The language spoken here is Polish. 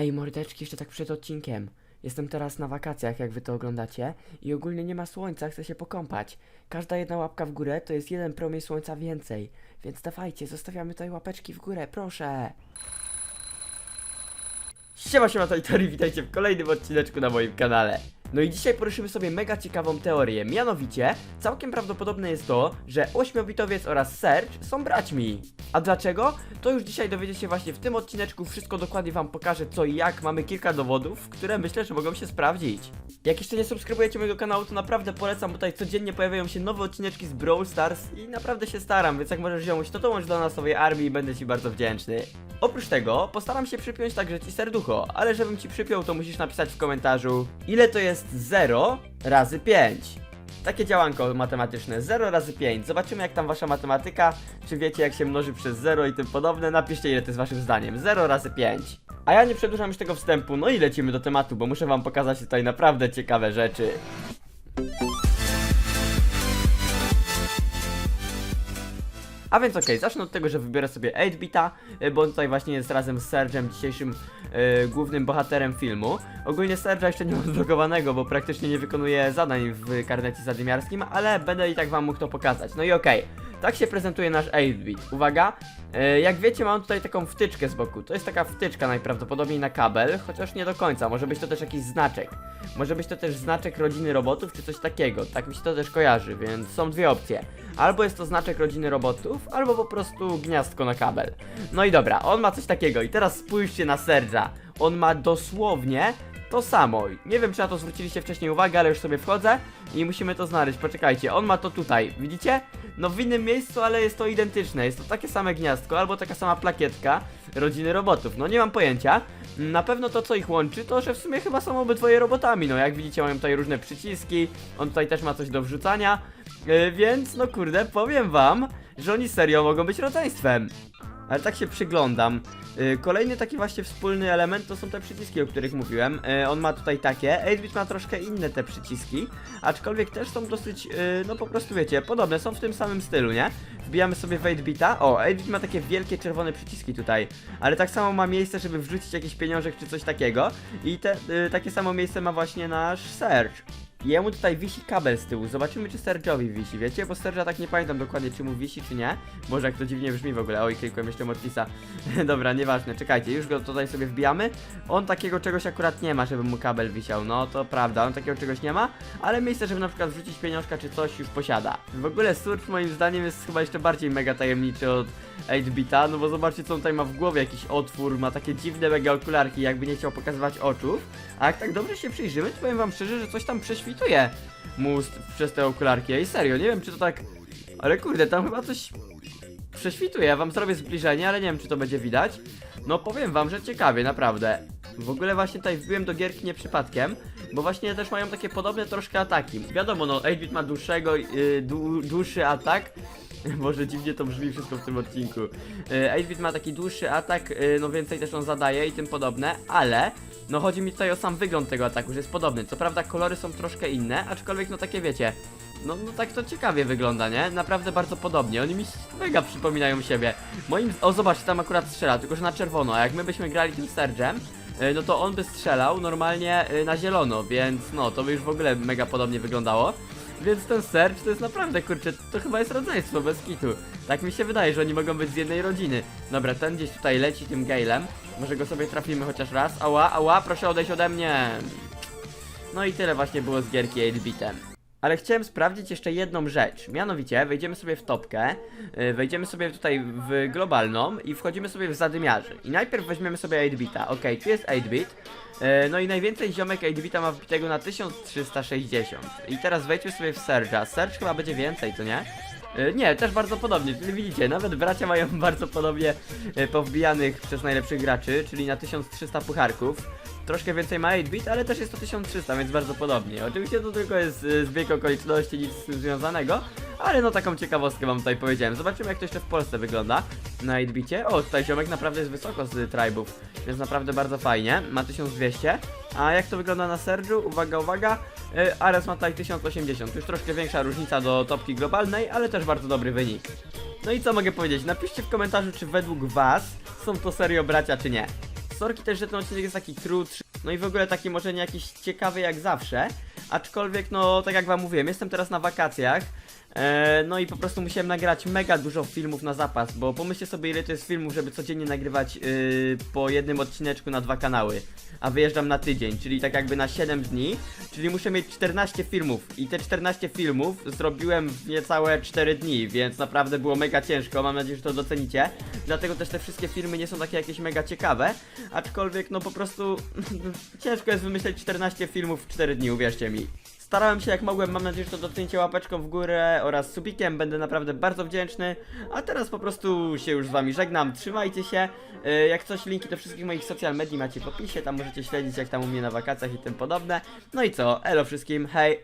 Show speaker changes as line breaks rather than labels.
Ej, mordeczki, jeszcze tak przed odcinkiem. Jestem teraz na wakacjach, jak wy to oglądacie, i ogólnie nie ma słońca, chcę się pokąpać. Każda jedna łapka w górę to jest jeden promień słońca więcej. Więc dawajcie, zostawiamy tutaj łapeczki w górę, proszę. Siema, siema, to witajcie w kolejnym odcineczku na moim kanale. No i dzisiaj poruszymy sobie mega ciekawą teorię, mianowicie całkiem prawdopodobne jest to, że 8-bitowiec oraz Serge są braćmi. A dlaczego? To już dzisiaj dowiecie się właśnie w tym odcineczku, wszystko dokładnie wam pokażę co i jak, mamy kilka dowodów, które myślę, że mogą się sprawdzić. Jak jeszcze nie subskrybujecie mojego kanału, to naprawdę polecam, bo tutaj codziennie pojawiają się nowe odcineczki z Brawl Stars i naprawdę się staram, więc jak możesz wziąć, to dołącz do nas armii i będę ci bardzo wdzięczny. Oprócz tego, postaram się przypiąć także ci serducho, ale żebym ci przypiął, to musisz napisać w komentarzu, ile to jest 0 razy 5. Takie działanko matematyczne, 0 razy 5. Zobaczymy jak tam wasza matematyka, czy wiecie jak się mnoży przez 0 i tym podobne. Napiszcie ile to jest waszym zdaniem, 0 razy 5. A ja nie przedłużam już tego wstępu, no i lecimy do tematu, bo muszę wam pokazać tutaj naprawdę ciekawe rzeczy. A więc okej, zacznę od tego, że wybiorę sobie 8-bita, y, bo on tutaj właśnie jest razem z Serge'em, dzisiejszym y, głównym bohaterem filmu. Ogólnie Serge'a jeszcze nie mam zlogowanego, bo praktycznie nie wykonuje zadań w karnecie zadymiarskim, ale będę i tak wam mógł to pokazać. No i okej, tak się prezentuje nasz 8-bit. Uwaga, y, jak wiecie mam tutaj taką wtyczkę z boku. To jest taka wtyczka najprawdopodobniej na kabel, chociaż nie do końca, może być to też jakiś znaczek. Może być to też znaczek rodziny robotów, czy coś takiego. Tak mi się to też kojarzy, więc są dwie opcje. Albo jest to znaczek rodziny robotów, albo po prostu gniazdko na kabel. No i dobra, on ma coś takiego. I teraz spójrzcie na Serge'a. On ma dosłownie to samo. Nie wiem, czy na to zwróciliście wcześniej uwagę, ale już sobie wchodzę i musimy to znaleźć. Poczekajcie, on ma to tutaj. Widzicie? No w innym miejscu, ale jest to identyczne. Jest to takie same gniazdko, albo taka sama plakietka rodziny robotów. No nie mam pojęcia. Na pewno to, co ich łączy, to że w sumie chyba są obydwoje robotami. No jak widzicie, mają tutaj różne przyciski. On tutaj też ma coś do wrzucania. Yy, więc, no kurde, powiem wam, że oni serio mogą być rodzeństwem. Ale tak się przyglądam. Yy, kolejny taki właśnie wspólny element to są te przyciski, o których mówiłem. Yy, on ma tutaj takie. 8-bit ma troszkę inne te przyciski, aczkolwiek też są dosyć, yy, no po prostu wiecie, podobne, są w tym samym stylu, nie? Wbijamy sobie w 8-bita. O, 8-bit ma takie wielkie czerwone przyciski tutaj, ale tak samo ma miejsce, żeby wrzucić jakiś pieniążek czy coś takiego. I te, takie samo miejsce ma właśnie nasz Serge. Jemu tutaj wisi kabel z tyłu. Zobaczymy, czy Sergiowi wisi, wiecie? Bo Sergia tak nie pamiętam dokładnie, czy mu wisi, czy nie. Boże, jak to dziwnie brzmi w ogóle. Oj, klikłem jeszcze Mortisa. Dobra, nieważne, czekajcie, już go tutaj sobie wbijamy. On takiego czegoś akurat nie ma, żeby mu kabel wisiał. No, to prawda, on takiego czegoś nie ma, ale miejsce, żeby na przykład wrzucić pieniążka czy coś już posiada. W ogóle Surge moim zdaniem jest chyba jeszcze bardziej mega tajemniczy od 8-bita, no bo zobaczcie, co on tutaj ma w głowie, jakiś otwór, ma takie dziwne mega okularki, jakby nie chciał pokazywać oczów. A jak tak dobrze się przyjrzymy, to powiem wam szczerze, że coś tam prześwituje mu z- przez te okularki. Ej, serio, nie wiem czy to tak... Ale kurde, tam chyba coś prześwituje. Ja wam zrobię zbliżenie, ale nie wiem czy to będzie widać. No powiem wam, że ciekawie, naprawdę. W ogóle właśnie tutaj wbiłem do gierki nie przypadkiem, bo właśnie też mają takie podobne troszkę ataki. Wiadomo, no 8-bit ma dłuższego, yy, dłu- dłuższy atak. Może dziwnie to brzmi wszystko w tym odcinku. Yy, 8-bit ma taki dłuższy atak, yy, no więcej też on zadaje i tym podobne, ale no chodzi mi tutaj o sam wygląd tego ataku, że jest podobny. Co prawda kolory są troszkę inne, aczkolwiek no takie wiecie, no, no tak to ciekawie wygląda, nie? Naprawdę bardzo podobnie. Oni mi mega przypominają siebie. Moim... O, zobaczcie, tam akurat strzela, tylko że na czerwono. A jak my byśmy grali tym Sergem, y, no to on by strzelał normalnie na zielono, więc no, to by już w ogóle mega podobnie wyglądało. Więc ten Serge to jest naprawdę, kurczę, to chyba jest rodzeństwo, bez kitu. Tak mi się wydaje, że oni mogą być z jednej rodziny. Dobra, ten gdzieś tutaj leci tym Galem. Może go sobie trafimy chociaż raz. Ała, ała, proszę odejść ode mnie. No i tyle właśnie było z gierki 8-bitem. Ale chciałem sprawdzić jeszcze jedną rzecz. Mianowicie wejdziemy sobie w topkę, yy, wejdziemy sobie tutaj w globalną i wchodzimy sobie w zadymiarzy. I najpierw weźmiemy sobie 8-bita. Ok, tu jest 8-bit. Yy, no i najwięcej ziomek 8-bita ma wbitego na 1360. I teraz wejdźmy sobie w Serge'a. Serge chyba będzie więcej, to nie? Yy, Nie, też bardzo podobnie, czyli widzicie, nawet bracia mają bardzo podobnie yy, powbijanych przez najlepszych graczy, czyli na 1300 pucharków. Troszkę więcej ma 8-bit, ale też jest to 1300, więc bardzo podobnie. Oczywiście to tylko jest y, zbieg okoliczności, nic z tym związanego, ale no taką ciekawostkę wam tutaj powiedziałem. Zobaczymy jak to jeszcze w Polsce wygląda na 8-bicie. O, tutaj ziomek naprawdę jest wysoko z tribów, więc naprawdę bardzo fajnie. Ma 1200. A jak to wygląda na Sergiu? Uwaga, uwaga. Y, Ares ma tutaj 1080, już troszkę większa różnica do topki globalnej, ale też bardzo dobry wynik. No i co mogę powiedzieć? Napiszcie w komentarzu, czy według was są to serio bracia, czy nie. Sorki też, że ten odcinek jest taki krótszy, no i w ogóle taki może nie jakiś ciekawy jak zawsze, aczkolwiek no tak jak wam mówiłem, jestem teraz na wakacjach, e, no i po prostu musiałem nagrać mega dużo filmów na zapas, bo pomyślcie sobie ile to jest filmów, żeby codziennie nagrywać yy, po jednym odcineczku na dwa kanały, a wyjeżdżam na tydzień, czyli tak jakby na 7 dni, czyli muszę mieć 14 filmów i te 14 filmów zrobiłem w niecałe 4 dni, więc naprawdę było mega ciężko, mam nadzieję, że to docenicie, dlatego też te wszystkie filmy nie są takie jakieś mega ciekawe, aczkolwiek no po prostu ciężko jest wymyśleć 14 filmów w 4 dni, uwierzcie mi. Starałem się jak mogłem, mam nadzieję, że to docenicie łapeczką w górę oraz subikiem, będę naprawdę bardzo wdzięczny. A teraz po prostu się już z wami żegnam, trzymajcie się. Yy, Jak coś, linki do wszystkich moich social medii macie w opisie, tam możecie śledzić jak tam u mnie na wakacjach i tym podobne. No i co, elo wszystkim, hej!